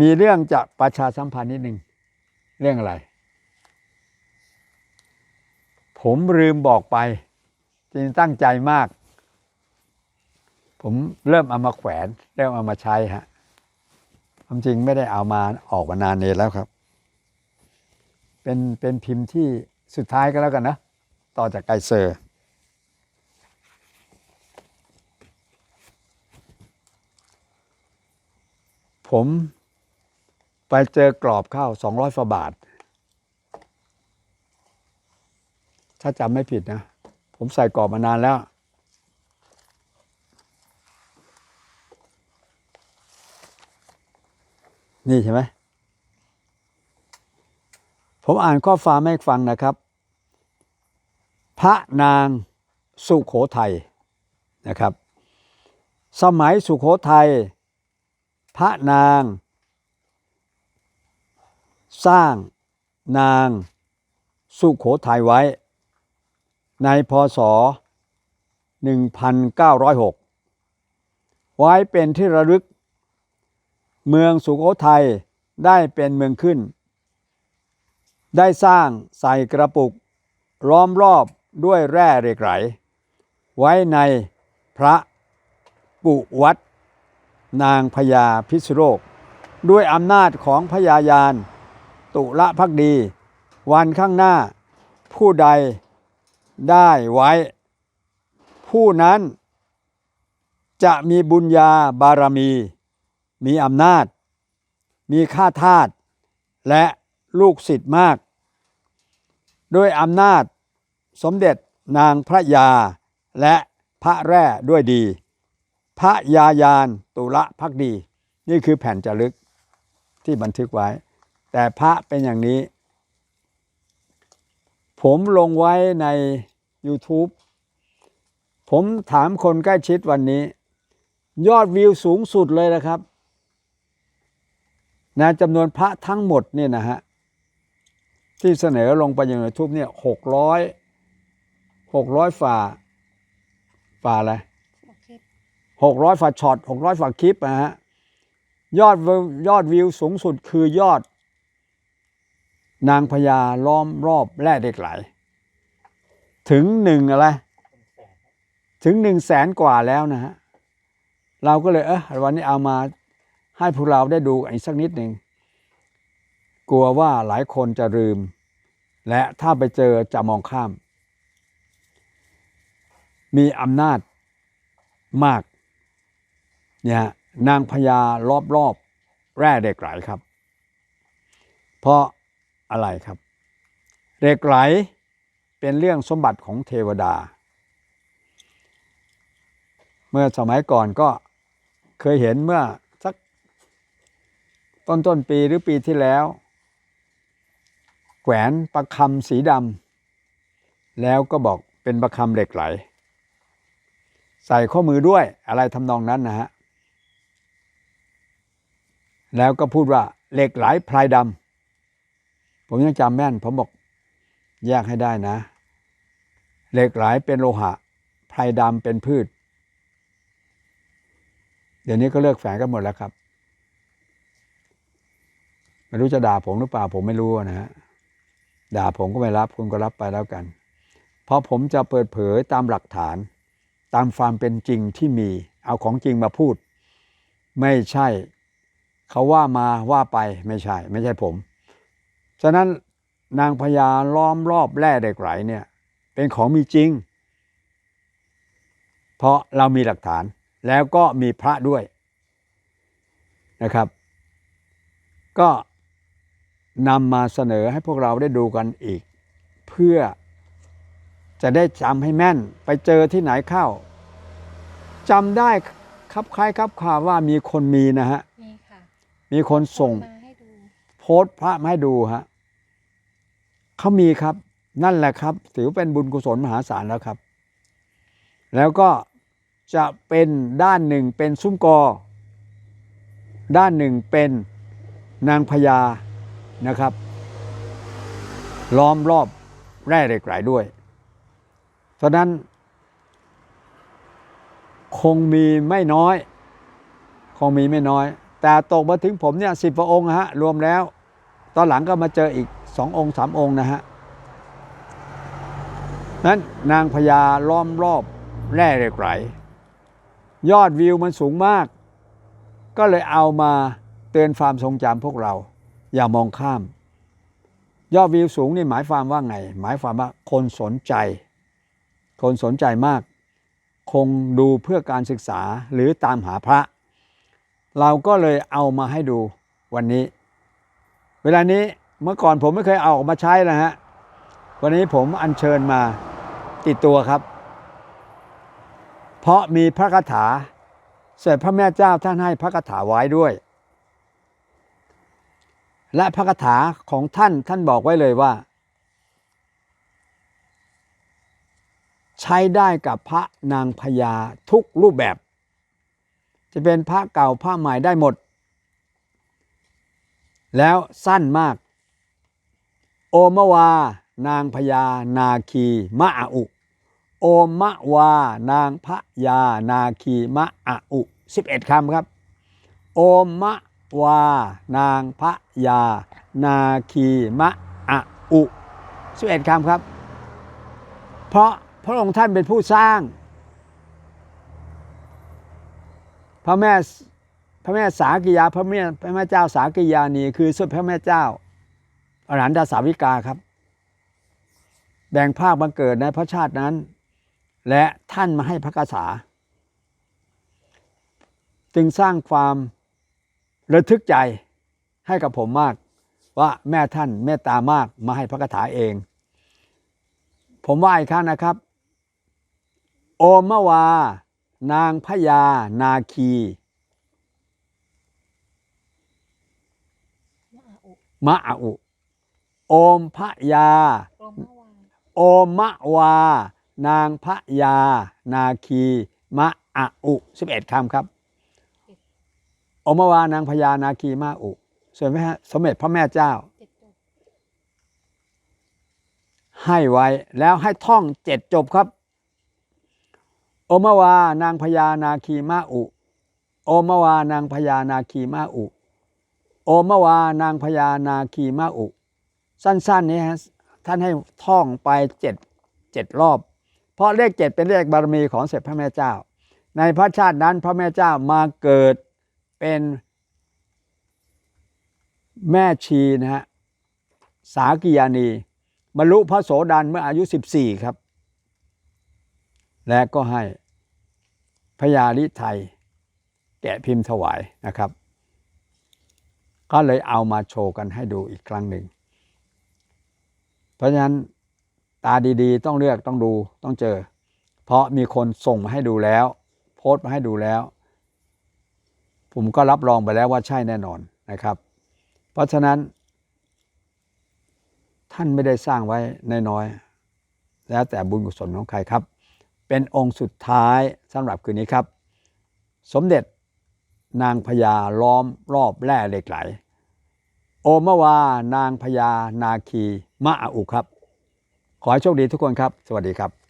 มีเรื่องจะประชาสัมพันธ์นิดหนึ่งเรื่องอะไร ผมลืมบอกไปจริงตั้งใจมาก ผมเริ่มเอามาแขวน เริ่มเอามาใช้ฮะความจริงไม่ได้เอามาออกมานานเนแล้วครับ เป็นเป็นพิมพ์ที่สุดท้ายก็แล้วกันนะ ต่อจากไกเซอร์ผม ไปเจอกรอบข้าวสองร้อยฝาบาท ถ้าจำไม่ผิดนะ ผมใส่กรอบมานานแล้ว นี่ใช่ไหม ผมอ่านข้อความให้ฟังนะครับ พระนางสุขโขทัยนะครับ สมัยสุขโขทัยพระนาง สร้างนางสุขโขทัยไว้ ในพศ 1906 ไว้เป็นที่ระลึก เมืองสุโขทัยได้เป็นเมืองขึ้น ได้สร้างใส่กระปุก ล้อมรอบด้วยแร่เหล็กไหล ไว้ในพระกุวัดนางพญาพิษโรกด้วยอำนาจของพญายาน ตุละพักดี วันข้างหน้า ผู้ใดได้ไว้ ผู้นั้นจะมีบุญญาบารมี มีอำนาจ มีค่าทาสและลูกศิษย์มาก ด้วยอำนาจสมเด็จนางพระยา และพระแร่ด้วยดี พระยายานตุละพักดี นี่คือแผ่นจารึกที่บันทึกไว้ แต่พระเป็นอย่างนี้ ผมลงไว้ใน YouTube ผมถามคนใกล้ชิดวันนี้ ยอดวิวสูงสุดเลยนะครับนะจำนวนพระทั้งหมดเนี่ยนะฮะที่เสนอลงไปอย่างยูทูบเนี่ยหกร้อยหกร้อยฝ่าฝ่าอะไรหกร้อยฝ่าช็อตหกร้อยฝ่าคลิปนะฮะยอดยอดวิวสูงสุดคือยอด นางพญาล้อมรอบแร่เด็กไหล ถึงหนึ่งอะไร ถึงหนึ่งแสนกว่าแล้วนะฮะ เราก็เลยเออวันนี้เอามาให้พวกเราได้ดูอีกสักนิดหนึ่ง กลัวว่าหลายคนจะลืม และถ้าไปเจอจะมองข้าม มีอำนาจมากเนี่ยนางพญารอบรอบแร่เหล็กไหลครับ เพราะ อะไรครับ เหล็กไหลเป็นเรื่องสมบัติของเทวดา เมื่อสมัยก่อนก็เคยเห็นเมื่อสักต้นต้นปีหรือปีที่แล้ว แขวนประคำสีดำแล้วก็บอกเป็นประคำเหล็กไหล ใส่ข้อมือด้วยอะไรทำนองนั้นนะฮะแล้วก็พูดว่าเหล็กไหลพลายดำ ผมยังจำแม่น ผมบอกแยกให้ได้นะ เหล็กไหลเป็นโลหะไพลดำเป็นพืช เดี๋ยวนี้ก็เลิกแฝงกันหมดแล้วครับ ไม่รู้จะด่าผมหรือเปล่าผมไม่รู้นะฮะด่าผมก็ไม่รับคุณก็รับไปแล้วกัน เพราะผมจะเปิดเผยตามหลักฐาน ตามความเป็นจริงที่มี เอาของจริงมาพูด ไม่ใช่ เขาว่ามาว่าไปไม่ใช่ ไม่ใช่ผม ฉะนั้นนางพญาล้อมรอบแร่เด็กไหลเนี่ย เป็นของมีจริง เพราะเรามีหลักฐานแล้วก็มีพระด้วยนะครับ ก็นำมาเสนอให้พวกเราได้ดูกันอีก เพื่อจะได้จำให้แม่นไปเจอที่ไหนเข้าจำได้ครับคล้ายครับข่าวว่ามีคนมีนะฮะนี่ค่ะมีคนส่งมาให้ดูโพสต์พระมาให้ดูฮะเขามีครับ นั่นแหละครับ ถือเป็นบุญกุศลมหาศาลแล้วครับ แล้วก็จะเป็นด้านหนึ่งเป็นซุ้มกอ ด้านหนึ่งเป็นนางพญานะครับ ล้อมรอบแร่เหล็กไหลด้วยเพราะนั้น คงมีไม่น้อย คงมีไม่น้อย แต่ตกมาถึงผมเนี่ยสิบกว่าองค์ฮะ รวมแล้ว ตอนหลังก็มาเจออีกสององค์สามองค์นะฮะนั้นนางพญาล้อมรอบแร่เหล็กไหลยอดวิวมันสูงมาก ก็เลยเอามาเตือนความทรงจำพวกเรา อย่ามองข้าม ยอดวิวสูงนี่หมายความว่าไง หมายความว่าคนสนใจ คนสนใจมาก คงดูเพื่อการศึกษาหรือตามหาพระ เราก็เลยเอามาให้ดูวันนี้ เวลานี้เมื่อก่อนผมไม่เคยเอาออกมาใช้นะฮะ วันนี้ผมอัญเชิญมาติดตัวครับ เพราะมีพระคาถาเสด็จพระแม่เจ้าท่านให้พระคาถาไว้ด้วย และพระคาถาของท่านท่านบอกไว้เลยว่า ใช้ได้กับพระนางพญาทุกรูปแบบ จะเป็นพระเก่าพระใหม่ได้หมด แล้วสั้นมาก โอมวา นางพญานาคีมะอุ โอมะวา นางพระยานาคีมะอาอุ11คำครับ โอมะวา นางพระยา นาคีมะอาอุ11คำครับ เพราะพระองค์ท่านเป็นผู้สร้าง พระแม่ ระแม่สากิยาพระแม่พระแม่เจ้าสากิยานีคือสุดพระแม่เจ้าอรหันตสาวิกาครับ แบ่งภาคบังเกิดในพระชาตินั้น และท่านมาให้พระกษา จึงสร้างความระทึกใจให้กับผมมาก ว่าแม่ท่านเมตตามากมาให้พระคาถาเอง ผมว่าอีกครั้งนะครับ โอมมวา นางพญานาคี มะอุอาอุโอมพระยาอวานโอมมะวา นางพระยา นาคี มะอาอุสิบเอ็ดคำครับ โอมมะวา นางพญา นาคี มะอุส่วนแม่สมเด็จพระแม่เจ้า ให้ไว้แล้วให้ท่องเจ็ดจบครับ โอมะวา นางพญา นาคีมาอุ โอมะวา นางพญา นาคีมาอุ โอมวานางพญานาคีมาอุ สั้นๆนี้ฮะท่านให้ท่องไปเจ็ดเจ็ดรอบ เพราะเลขเจ็ดเป็นเลขบารมีของเสด็จพระแม่เจ้า ในพระชาตินั้นพระแม่เจ้ามาเกิดเป็นแม่ชีนะฮะสากิยานีบรรลุพระโสดาเมื่ออายุ 14 ครับ และก็ให้พญาลิไทยแกะพิมพ์ถวายนะครับ ก็เลยเอามาโชว์กันให้ดูอีกครั้งหนึ่ง เพราะฉะนั้นตาดีๆ ต้องเลือกต้องดูต้องเจอ เพราะมีคนส่งมาให้ดูแล้ว โพสต์มาให้ดูแล้ว ผมก็รับรองไปแล้วว่าใช่แน่นอนนะครับ เพราะฉะนั้น ท่านไม่ได้สร้างไว้น้อยๆแล้วแต่บุญกุศลของใครครับ เป็นองค์สุดท้ายสำหรับคืนนี้ครับ สมเด็จ นางพญาล้อมรอบแร่เหล็กไหล โอมวานางพญานาคีมะอาอุครับ ขอให้โชคดีทุกคนครับ สวัสดีครับ